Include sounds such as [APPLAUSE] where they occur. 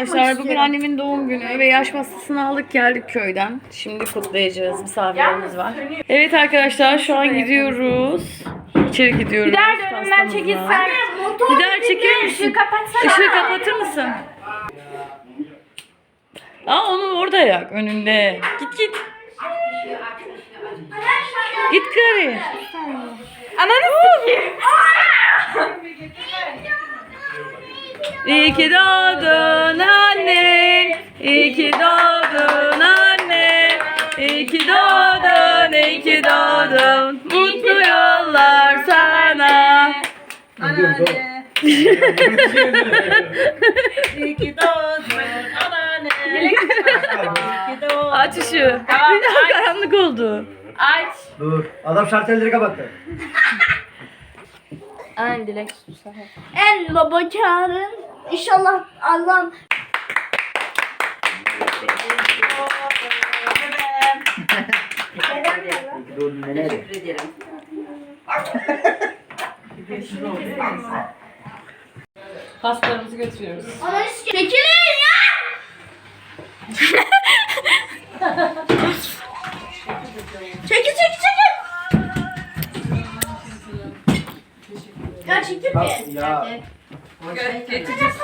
arkadaşlar bugün annemin doğum günü ve yaş pastasını aldık geldik köyden. Şimdi kutlayacağız. Misafirlerimiz var. Evet arkadaşlar şu an gidiyoruz. İçeri gidiyoruz. Gider de önümden çekilsen. Gider çekiyor musun? Işığı kapatsana. Işığı kapatır mısın? Aa onu orada yak önünde. Git git. Git gari. Ananı sikeyim. İyi ki doğdun anne. İyi ki doğdun anne. İyi ki doğdun, iyi ki doğdun. Mutlu yollar sana. İyi ki doğdun anneanne. İyi ki doğdun. Aç ışığı. Tamam, Bir daha karanlık oldu. Aç. Dur. Adam şartelleri kapattı. Aynen dilek En baba çağırın. İnşallah Allah'ım Dur nereye? Pastalarımızı götürüyoruz. sikeyim. Çekilin ya. [LAUGHS] Bak bir. ya. Getireceğiz.